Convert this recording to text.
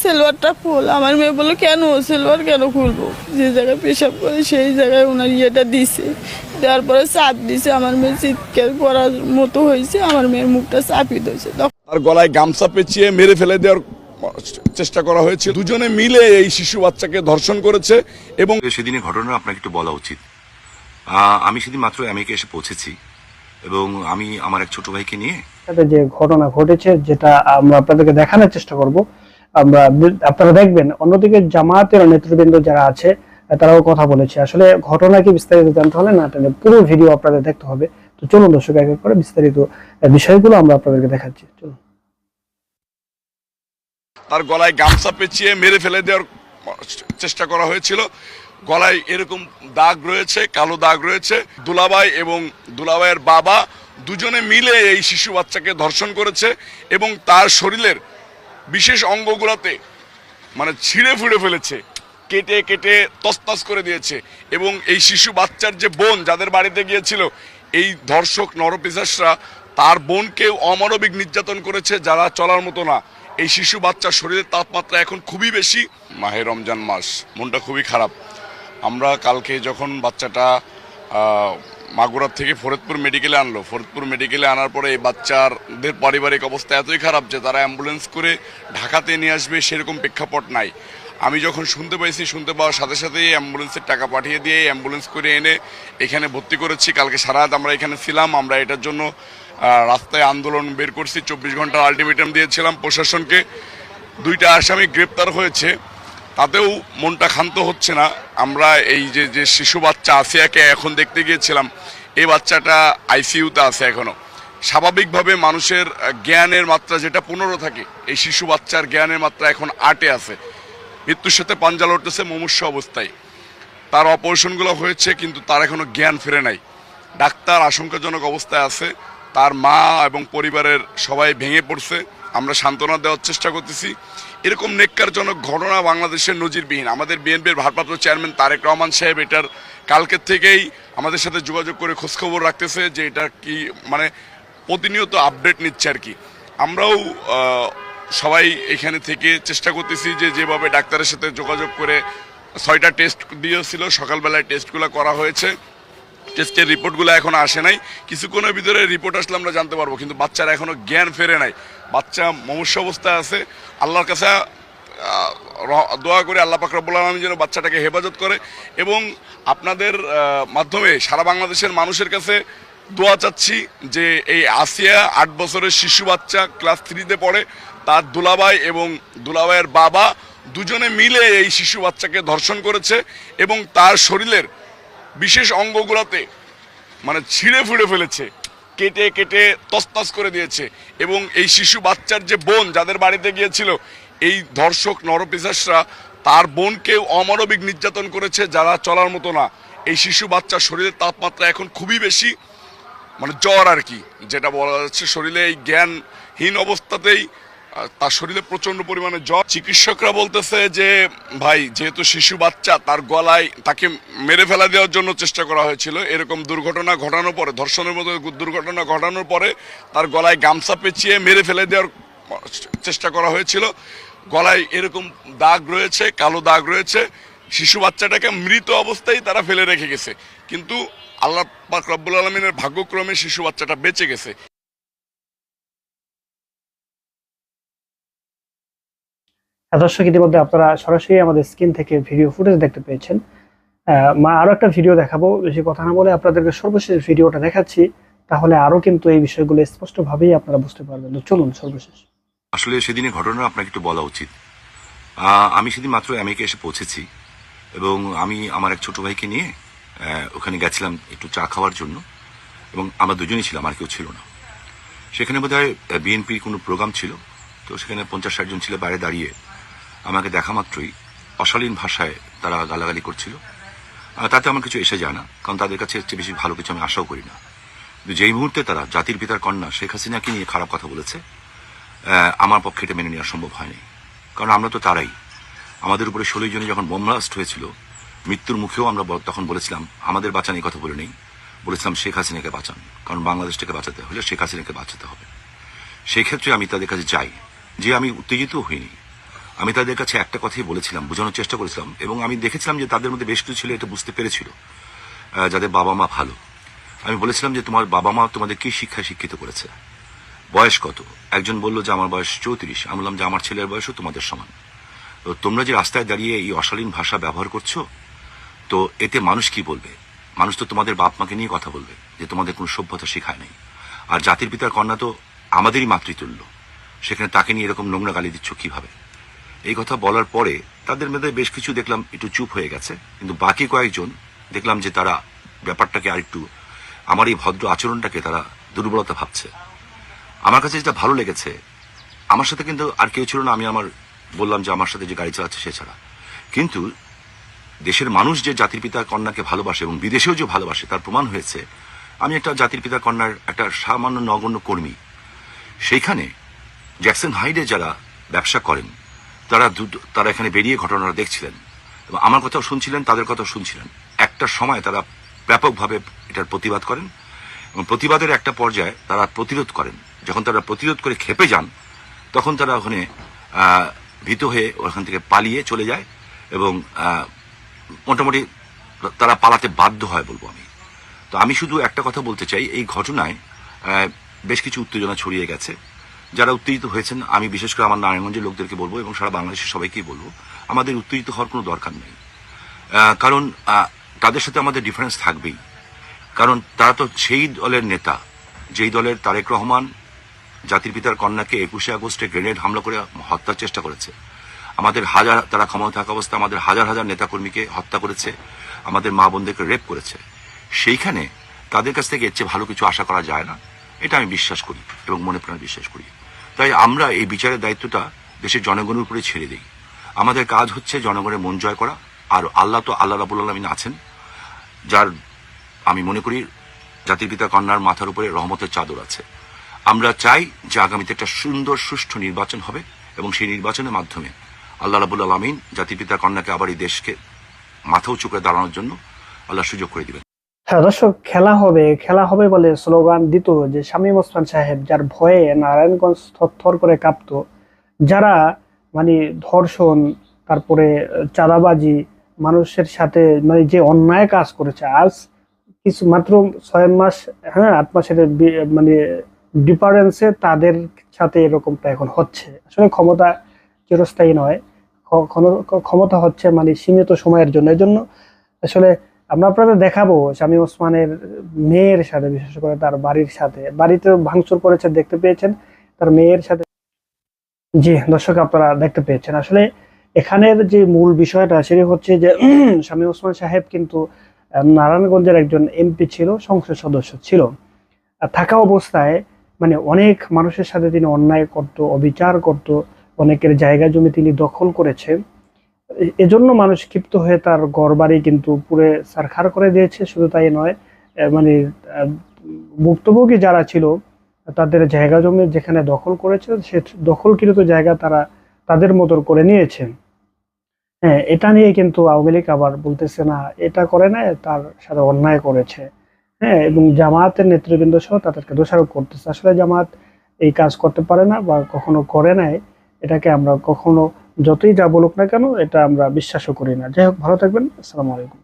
সেলোয়ারটা ফুল আমার মেয়ে বলল কেন? সেলোয়ার কেন খুলবো? যে জায়গায় পেশাব করে সেই জায়গায় ওনার ইয়েটা দিছে। দেওয়ার পরে চাপ দিছে আমার মেয়ে চিৎকার করার মতো হয়েছে আমার মেয়ের মুখটা চাপি দিয়েছে। তার গলায় গামছা পেঁচিয়ে মেরে ফেলে দেওয়ার চেষ্টা করা হয়েছে দুজনে মিলে এই শিশু বাচ্চাকে ধর্ষণ করেছে এবং সেদিনের ঘটনা আপনাকে একটু বলা উচিত। আহ, আমি সেদিন মাত্র আমেরিকা এসে পৌঁছেছি এবং আমি আমার এক ছোট ভাইকে নিয়ে যে ঘটনা ঘটেছে যেটা আমরা আপনাদেরকে দেখানোর চেষ্টা করব আমরা আপনারা দেখবেন, অন্যদিকে জামায়াতের নেতৃবৃন্দ যারা আছে, তারাও কথা বলেছে। আসলে ঘটনা কি বিস্তারিত জানতে হলে না পুরো ভিডিও আপনাদের দেখতে হবে। তো চলুন দর্শক, এক এক করে বিস্তারিত বিষয়গুলো আমরা আপনাদেরকে দেখাচ্ছি। চলুন। তার গলায় গামছা পেঁচিয়ে মেরে ফেলে দেওয়ার চেষ্টা করা হয়েছিল। গলায় এরকম দাগ রয়েছে, কালো দাগ রয়েছে। দুলাভাই এবং দুলাভাইয়ের বাবা দুজনে মিলে এই শিশু বাচ্চাকে ধর্ষণ করেছে এবং তার শরীরের বিশেষ অঙ্গগুলোতে মানে ছিঁড়ে ফুড়ে ফেলেছে, কেটে কেটে তসতস করে দিয়েছে। এবং এই শিশু বাচ্চার যে বোন যাদের বাড়িতে গিয়েছিল, এই ধর্ষক নরপিশাসরা তার বোনকে অমানবিক নির্যাতন করেছে, যারা চলার মতো না। এই শিশু বাচ্চার শরীরের তাপমাত্রা এখন খুবই বেশি। মাহে রমজান মাস, মনটা খুবই খারাপ। আমরা কালকে যখন বাচ্চাটা মাগুরার থেকে ফরিদপুর মেডিকেলে আনলো। ফরিদপুর মেডিকেলে আনার পরে এই বাচ্চারদের পারিবারিক অবস্থা এতই খারাপ যে তারা অ্যাম্বুলেন্স করে ঢাকাতে নিয়ে আসবে সেরকম প্রেক্ষাপট নাই। আমি যখন শুনতে পাইছি, শুনতে পাওয়ার সাথে সাথেই অ্যাম্বুলেন্সের টাকা পাঠিয়ে দিয়ে অ্যাম্বুলেন্স করে এনে এখানে ভর্তি করেছি। কালকে সারা রাত আমরা এখানে ছিলাম, আমরা এটার জন্য রাস্তায় আন্দোলন বের করছি। চব্বিশ ঘণ্টার আলটিমেটাম দিয়েছিলাম প্রশাসনকে। দুইটা আসামি গ্রেপ্তার হয়েছে। তাতেও মনটা ক্ষান্ত হচ্ছে না। আমরা এই যে যে শিশু বাচ্চা আসিয়াকে এখন দেখতে গিয়েছিলাম এই বাচ্চাটা আইসিইউতে আছে এখনও স্বাভাবিকভাবে মানুষের জ্ঞানের মাত্রা যেটা পনেরো থাকে, এই শিশু বাচ্চার জ্ঞানের মাত্রা এখন আটে আছে। মৃত্যুর সাথে পাঞ্জা লড়তেছে মুমূর্ষ অবস্থায়। তার অপারেশনগুলো হয়েছে, কিন্তু তার এখনও জ্ঞান ফিরে নাই। ডাক্তার আশঙ্কাজনক অবস্থায় আছে। তার মা এবং পরিবারের সবাই ভেঙে পড়ছে। আমরা সান্ত্বনা দেওয়ার চেষ্টা করতেছি। এরকম নেককারজনক ঘটনা বাংলাদেশের নজিরবিহীন। আমাদের বিএনপির ভারপ্রাপ্ত চেয়ারম্যান তারেক রহমান সাহেব এটার কালকের থেকেই আমাদের সাথে যোগাযোগ করে খোঁজখবর রাখতেছে যে এটা কি মানে প্রতিনিয়ত আপডেট নিচ্ছে আর কি। আমরাও সবাই এখানে থেকে চেষ্টা করতেছি যে যেভাবে ডাক্তারের সাথে যোগাযোগ করে ছয়টা টেস্ট দিয়েছিল, সকালবেলায় টেস্টগুলো করা হয়েছে। টেস্টের রিপোর্টগুলো এখনও আসে নাই। কিছুক্ষণের ভিতরে রিপোর্ট আসলে আমরা জানতে পারব, কিন্তু বাচ্চারা এখনও জ্ঞান ফেরে নাই। বাচ্চা মমস্য অবস্থায় আছে। আল্লাহর কাছে দোয়া করে আল্লাহ পাক রব্বুল আলমী যেন বাচ্চাটাকে হেফাজত করে এবং আপনাদের মাধ্যমে সারা বাংলাদেশের মানুষের কাছে দোয়া চাচ্ছি যে এই আসিয়া আট বছরের শিশু বাচ্চা ক্লাস থ্রিতে পড়ে, তার দুলাভাই এবং দুলাভাইয়ের বাবা দুজনে মিলে এই শিশু বাচ্চাকে ধর্ষণ করেছে এবং তার শরীরের বিশেষ অঙ্গগুলোতে মানে ছিঁড়ে ফুড়ে ফেলেছে, কেটে কেটে তসতস করে দিয়েছে। এবং এই শিশু বাচ্চার যে বোন যাদের বাড়িতে গিয়েছিল, এই ধর্ষক নরপিশাসরা তার বোনকে অমানবিক নির্যাতন করেছে, যারা চলার মতো না। এই শিশু বাচ্চার শরীরের তাপমাত্রা এখন খুবই বেশি মানে জ্বর আর কি, যেটা বলা যাচ্ছে শরীরে এই জ্ঞানহীন অবস্থাতেই তার শরীরে প্রচণ্ড পরিমাণে জ্বর। চিকিৎসকরা বলতেছে যে, ভাই, যেহেতু শিশু বাচ্চা, তার গলায় তাকে মেরে ফেলা দেওয়ার জন্য চেষ্টা করা হয়েছিল। এরকম দুর্ঘটনা ঘটানোর পরে, ধর্ষণের মতো দুর্ঘটনা ঘটানোর পরে তার গলায় গামছা পেঁচিয়ে মেরে ফেলে দেওয়ার চেষ্টা করা হয়েছিল। গলায় এরকম দাগ রয়েছে, কালো দাগ রয়েছে। শিশু বাচ্চাটাকে মৃত অবস্থায় তারা ফেলে রেখে গেছে। কিন্তু আল্লাহ পাক রব্বুল আলমিনের ভাগ্যক্রমে শিশু বাচ্চাটা বেঁচে গেছে। দর্শক, ইতিমধ্যে আপনারা সরাসরি আমাদের স্ক্রিন থেকে ভিডিও ফুটেজ দেখতে পেয়েছেন। মা, আরও একটা ভিডিও দেখাবো। বেশি কথা না বলে আপনাদেরকে সর্বশেষ ভিডিওটা দেখাচ্ছি। তাহলে আরও কিন্তু এই বিষয়গুলো স্পষ্টভাবেই আপনারা বুঝতে পারবেন। চলুন, সর্বশেষ। আসলে সেদিনের ঘটনা আপনাকে একটু বলা উচিত। আমি সেদিন মাত্র আমেরিকা এসে পৌঁছেছি এবং আমি আমার এক ছোট ভাইকে নিয়ে ওখানে গেছিলাম একটু চা খাওয়ার জন্য এবং আমরা দুজনেই ছিলাম, আর কেউ ছিল না। সেখানে বোধ হয় বিএনপির কোনো প্রোগ্রাম ছিল। তো সেখানে পঞ্চাশ ষাট জন ছিল বাইরে দাঁড়িয়ে। আমাকে দেখা মাত্রই অশালীন ভাষায় তারা গালাগালি করছিল। তাতে আমার কিছু এসে যায় না, কারণ তাদের কাছে চেয়ে বেশি ভালো কিছু আমি আশাও করি না। যেই মুহূর্তে তারা জাতির পিতার কন্যা শেখ হাসিনাকে নিয়ে খারাপ কথা বলেছে আমার পক্ষে এটা মেনে নেওয়া সম্ভব হয়নি। কারণ আমরা তো তারাই। আমাদের উপরে ষোলোই জনে যখন বোমব্লাস্ট হয়েছিল, মৃত্যুর মুখেও আমরা তখন বলেছিলাম, আমাদের বাঁচান এই কথা বলে নেই। বলেছিলাম, শেখ হাসিনাকে বাঁচান, কারণ বাংলাদেশটাকে বাঁচাতে হলে শেখ হাসিনাকে বাঁচাতে হবে। সেই ক্ষেত্রে আমি তাদের কাছে যাই, যে আমি উত্তেজিত হইনি। আমি তাদের কাছে একটা কথাই বলেছিলাম, বোঝানোর চেষ্টা করেছিলাম, এবং আমি দেখেছিলাম যে তাদের মধ্যে বেশ কিছু ছেলে এটা বুঝতে পেরেছিল যাদের বাবা মা ভালো। আমি বলেছিলাম যে তোমার বাবা মা তোমাদের কি শিক্ষায় শিক্ষিত করেছে? বয়স কত? একজন বলল যে আমার বয়স চৌত্রিশ। আমি বললাম যে আমার ছেলের বয়সও তোমাদের সমান। তো তোমরা যে রাস্তায় দাঁড়িয়ে এই অশালীন ভাষা ব্যবহার করছ, তো এতে মানুষ কি বলবে? মানুষ তো তোমাদের বাপ মাকে নিয়ে কথা বলবে, যে তোমাদের কোনো সভ্যতা শেখায় নাই। আর জাতির পিতার কন্যা তো আমাদেরই মাতৃতুল্য। সেখানে তাকে নিয়ে এরকম নোংরা গালি দিচ্ছ কীভাবে? এই কথা বলার পরে তাদের মধ্যে বেশ কিছু দেখলাম একটু চুপ হয়ে গেছে, কিন্তু বাকি কয়েকজন দেখলাম যে তারা ব্যাপারটাকে আরেকটু, আমার এই ভদ্র আচরণটাকে তারা দুর্বলতা ভাবছে। আমার কাছে যেটা ভালো লেগেছে, আমার সাথে কিন্তু আর কেউ ছিল না, আমি আমার বললাম যে আমার সাথে যে গাড়ি চালাচ্ছে সে ছাড়া। কিন্তু দেশের মানুষ যে জাতির পিতা কন্যাকে ভালোবাসে এবং বিদেশেও যে ভালোবাসে, তার প্রমাণ হয়েছে, আমি একটা জাতির পিতা কন্যার একটা সামান্য নগণ্য কর্মী। সেইখানে জ্যাকসন হাইডে যারা ব্যবসা করেন তারা তারা এখানে বেরিয়ে ঘটনাটা দেখছিলেন। এবং আমার কথাও শুনছিলেন, তাদের কথাও শুনছিলেন। একটা সময় তারা ব্যাপকভাবে এটার প্রতিবাদ করেন এবং প্রতিবাদের একটা পর্যায়ে তারা প্রতিরোধ করেন। যখন তারা প্রতিরোধ করে খেপে যান, তখন তারা ওখানে ভীত হয়ে ওখান থেকে পালিয়ে চলে যায় এবং মোটামুটি তারা পালাতে বাধ্য হয় বলব আমি। তো আমি শুধু একটা কথা বলতে চাই, এই ঘটনায় বেশ কিছু উত্তেজনা ছড়িয়ে গেছে। যারা উত্তেজিত হয়েছেন, আমি বিশেষ করে আমার নারায়ণগঞ্জের লোকদেরকে বলব এবং সারা বাংলাদেশের সবাইকেই বলব, আমাদের উত্তেজিত হওয়ার কোনো দরকার নেই। কারণ তাদের সাথে আমাদের ডিফারেন্স থাকবেই। কারণ তারা তো সেই দলের নেতা, যেই দলের তারেক রহমান, জাতির পিতার কন্যাকে একুশে আগস্টে গ্রেনেড হামলা করে হত্যার চেষ্টা করেছে। আমাদের হাজার, তারা ক্ষমতা থাকা অবস্থায় আমাদের হাজার হাজার নেতাকর্মীকে হত্যা করেছে, আমাদের মা বোনদেরকে রেপ করেছে। সেইখানে তাদের কাছ থেকে এর চেয়ে ভালো কিছু আশা করা যায় না। এটা আমি বিশ্বাস করি এবং মনে প্রাণে বিশ্বাস করি। তাই আমরা এই বিচারের দায়িত্বটা দেশের জনগণের উপরে ছেড়ে দিই। আমাদের কাজ হচ্ছে জনগণের মন জয় করা, আর আল্লাহ তো আল্লাহ রাবুল আলমিন আছেন, যার আমি মনে করি জাতির পিতা কন্যার মাথার উপরে রহমতের চাদর আছে। আমরা চাই যে আগামীতে একটা সুন্দর, সুষ্ঠু নির্বাচন হবে এবং সেই নির্বাচনের মাধ্যমে আল্লাহ রাবুল আলমিন জাতির পিতা কন্যাকে আবার এই দেশকে মাথা উঁচু করে দাঁড়ানোর জন্য আল্লাহ সুযোগ করে দিবেন। হ্যাঁ দর্শক, খেলা হবে। খেলা হবে বলে স্লোগান দিত যে শামীম ওসমান সাহেব, যার ভয়ে নারায়ণগঞ্জ থরথর করে কাঁপত। যারা মানে ধর্ষণ, তারপরে চাঁদাবাজি, মানুষের সাথে মানে যে অন্যায় কাজ করেছে, আজ কিছু মাত্র ছয় মাস হ্যাঁ আট মাসের মানে ডিফারেন্সে তাদের সাথে এরকমটা এখন হচ্ছে। আসলে ক্ষমতা চিরস্থায়ী নয়। ক্ষমতা হচ্ছে মানে সীমিত সময়ের জন্য। এই জন্য আসলে আমরা আপনাদের দেখাবো স্বামী ওসমানের মেয়ের সাথে, বিশেষ করে তার বাড়ির সাথে। বাড়িতে ভাঙচুর করেছে, দেখতে পেয়েছেন? তার মেয়ের সাথে জি, দর্শক আপনারা দেখতে পেয়েছেন। আসলে এখানের যে মূল বিষয়টা, সেটি হচ্ছে যে স্বামী ওসমান সাহেব কিন্তু নারায়ণগঞ্জের একজন এমপি ছিল, সংসদ সদস্য ছিল। থাকা অবস্থায় মানে অনেক মানুষের সাথে তিনি অন্যায় করত, অবিচার করত, অনেকের জায়গা জমি তিনি দখল করেছে। এজন্য মানুষ ক্ষিপ্ত হয়ে তার ঘর বাড়ি কিন্তু পুরে সারখার করে দিয়েছে, শুধু তাই নয় মানে ভুক্তভোগী যারা ছিল, তাদের জায়গা জমি যেখানে দখল করেছে সে দখলকৃত জায়গা তারা তাদের মতো করে নিয়েছে হ্যাঁ এটা নিয়ে কিন্তু আওয়ামী লীগ আবার বলতেছে না, এটা করে না তার সাথে অন্যায় করেছে। হ্যাঁ এবং জামায়াতের নেতৃবৃন্দ সহ তাদেরকে দোষারোপ করতেছে। আসলে জামাত এই কাজ করতে পারে না বা কখনো করে নাই, এটাকে আমরা কখনো যতই যা বলুক না কেন, এটা আমরা বিশ্বাসও করি না। যাই হোক, ভালো থাকবেন। আসসালামু আলাইকুম।